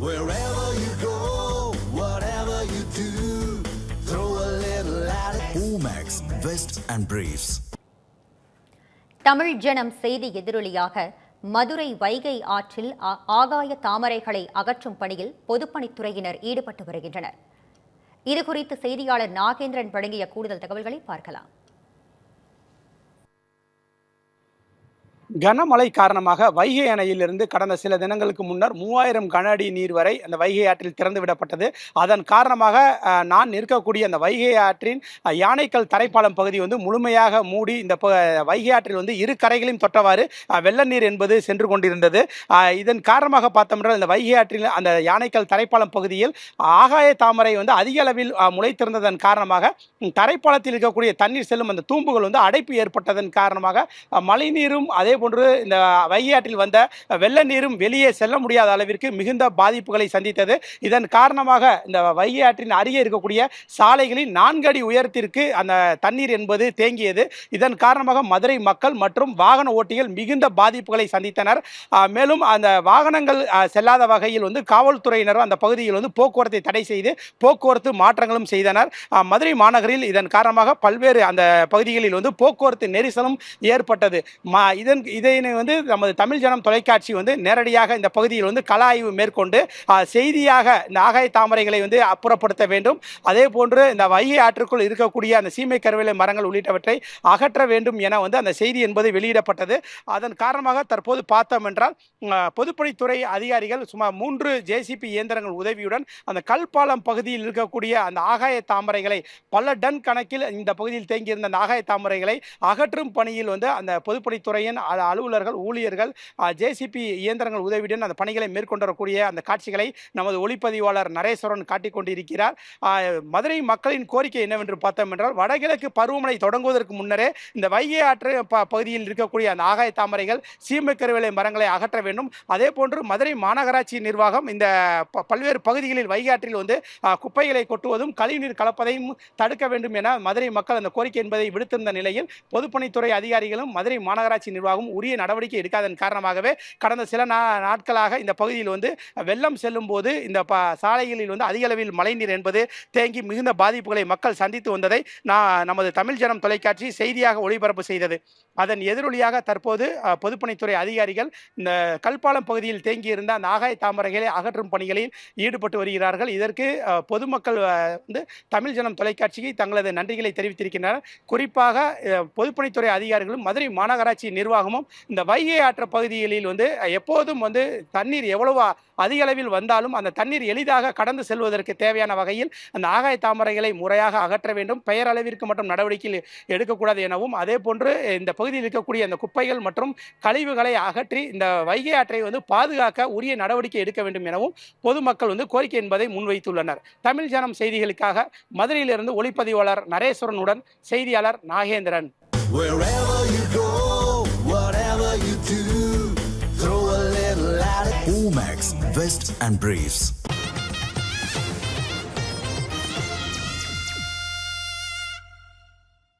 Wherever you go, whatever you do, throw a little at it. Omax, Vest and Briefs. Tamil ஜனம் செய்தி எதிரொலியாக மதுரை வைகை ஆற்றில் ஆகாய தாமரைகளை அகற்றும் பணியில் பொதுப்பணித்துறையினர் ஈடுபட்டு வருகின்றனர் இதுகுறித்து செய்தியாளர் நாகேந்திரன் வழங்கிய கூடுதல் தகவல்களை பார்க்கலாம் கனமழை காரணமாக வைகை அணையிலிருந்து கடந்த சில தினங்களுக்கு முன்னர் மூவாயிரம் கன அடி நீர் வரை அந்த வைகை ஆற்றில் திறந்து விடப்பட்டது அதன் காரணமாக நான் இருக்கக்கூடிய அந்த வைகை ஆற்றின் யானைக்கல் தரைப்பாலம் பகுதி வந்து முழுமையாக மூடி இந்த ப- வைகை ஆற்றில் வந்து இரு கரைகளையும் தொட்டவாறு வெள்ள நீர் என்பது சென்று கொண்டிருந்தது. இதன் காரணமாக பார்த்தோம்னால் இந்த வைகை ஆற்றில் அந்த யானைக்கல் தரைப்பாலம் பகுதியில் ஆகாய தாமரை வந்து அதிக அளவில் முளைத்திருந்ததன் காரணமாக தரைப்பாலத்தில் இருக்கக்கூடிய தண்ணீர் செல்லும் அந்த தூம்புகள் வந்து அடைப்பு ஏற்பட்டதன் காரணமாக மழைநீரும் அதே போன்று இந்த வைகையாற்றில் வந்த வெள்ள நீரும் வெளியே செல்ல முடியாத அளவிற்கு மிகுந்த பாதிப்புகளை சந்தித்தது. இதன் காரணமாக இந்த வைகையாற்றின் அருகே இருக்கக்கூடிய சாலைகளில் நான்கு அடி உயரத்திற்கு அந்த தண்ணீர் என்பது தேங்கியது. இதன் காரணமாக மதுரை மக்கள் மற்றும் வாகன ஓட்டிகள் மிகுந்த பாதிப்புகளை சந்தித்தனர். மேலும் அந்த வாகனங்கள் செல்லாத வகையில் வந்து காவல்துறையினரும் அந்த பகுதியில் வந்து போக்குவரத்தை தடை செய்து போக்குவரத்து மாற்றங்களும் செய்தனர். மதுரை மாநகரில் இதன் காரணமாக பல்வேறு அந்த பகுதிகளில் வந்து போக்குவரத்து நெரிசலும் ஏற்பட்டது. இதன் இதனை வந்து நமது தமிழ் ஜனம் தொலைக்காட்சி வந்து நேரடியாக இந்த பகுதியில் வந்து கள ஆய்வு மேற்கொண்டு செய்தியாக இந்த ஆகாய தாமரைகளை வந்து அப்புறப்படுத்த வேண்டும். அதே போன்று இந்த வைகை ஆற்றுக்குள் இருக்கக்கூடிய அந்த சீமை கருவேலை மரங்கள் உள்ளிட்டவற்றை அகற்ற வேண்டும் என வந்து அந்த செய்தி என்பது வெளியிடப்பட்டது. அதன் காரணமாக தற்போது பார்த்தோம் என்றால் பொதுப்பணித்துறை அதிகாரிகள் சுமார் மூன்று ஜேசிபி இயந்திரங்கள் உதவியுடன் அந்த கல்பாலம் பகுதியில் இருக்கக்கூடிய அந்த ஆகாய தாமரைகளை பல டன் கணக்கில் இந்த பகுதியில் தேங்கியிருந்த அந்த ஆகாய தாமரைகளை அகற்றும் பணியில் வந்து அந்த பொதுப்பணித்துறையின் அலுவலர்கள் ஊழியர்கள் ஜேசிபி இயந்திரங்கள் உதவியுடன் அந்த பணிகளை மேற்கொண்டு வரக்கூடிய அந்த காட்சிகளை நமது ஒளிப்பதிவாளர் நரேஸ்வரன் காட்டிக் கொண்டிருக்கிறார். மதுரை மக்களின் கோரிக்கை என்னவென்று பார்த்தோம் என்றால் வடகிழக்கு பருவமழை தொடங்குவதற்கு முன்னரே இந்த வைகை ஆற்று ப- பகுதியில் இருக்கக்கூடிய அந்த ஆகாய தாமரைகள் சீமக்கருவேலை மரங்களை அகற்ற வேண்டும். அதே போன்று மதுரை மாநகராட்சி நிர்வாகம் இந்த ப- பல்வேறு பகுதிகளில் வைகை ஆற்றில் வந்து குப்பைகளை கொட்டுவதும் கழிவுநீர் கலப்பதையும் தடுக்க வேண்டும் என மதுரை மக்கள் அந்த கோரிக்கை என்பதை விடுத்திருந்த நிலையில் பொதுப்பணித்துறை அதிகாரிகளும் மதுரை மாநகராட்சி நிர்வாகம் உரிய நடவடிக்கை எடுக்காதன் காரணமாகவே கடந்த சில நாட்களாக இந்த பகுதியில் வந்து வெள்ளம் செல்லும் போது இந்த ப சாலைகளில் வந்து அதிக அளவில் மழைநீர் என்பது தேங்கி மிகுந்த பாதிப்புகளை மக்கள் சந்தித்து வந்ததை நான் நமது தமிழ் ஜனம் தொலைக்காட்சி செய்தியாக ஒளிபரப்பு செய்தது. அதன் எதிரொலியாக தற்போது பொதுப்பணித்துறை அதிகாரிகள் இந்த கல்பாலம் பகுதியில் தேங்கியிருந்த அந்த ஆகாய தாமரைகளை அகற்றும் பணிகளில் ஈடுபட்டு வருகிறார்கள். இதற்கு பொதுமக்கள் வந்து தமிழ் ஜனம் தொலைக்காட்சிக்கு தங்களது நன்றிகளை தெரிவித்திருக்கின்றனர். குறிப்பாக பொதுப்பணித்துறை அதிகாரிகளும் மதுரை மாநகராட்சி நிர்வாகம் நிர்வாகமும் இந்த வைகை ஆற்ற பகுதிகளில் வந்து எப்போதும் வந்து தண்ணீர் எவ்வளவு அதிக அளவில் வந்தாலும் அந்த தண்ணீர் எளிதாக கடந்து செல்வதற்கு தேவையான வகையில் அந்த ஆகாய தாமரைகளை முறையாக அகற்ற வேண்டும். பெயரளவிற்கு மட்டும் நடவடிக்கை எடுக்கக்கூடாது எனவும் அதே போன்று இந்த பகுதியில் இருக்கக்கூடிய அந்த குப்பைகள் மற்றும் கழிவுகளை அகற்றி இந்த வைகை ஆற்றை வந்து பாதுகாக்க உரிய நடவடிக்கை எடுக்க வேண்டும் எனவும் பொதுமக்கள் வந்து கோரிக்கை என்பதை முன்வைத்துள்ளனர். தமிழ் ஜனம் செய்திகளுக்காக மதுரையிலிருந்து ஒளிப்பதிவாளர் நரேஸ்வரனுடன் செய்தியாளர் Nagendran. Wherever you vests and briefs.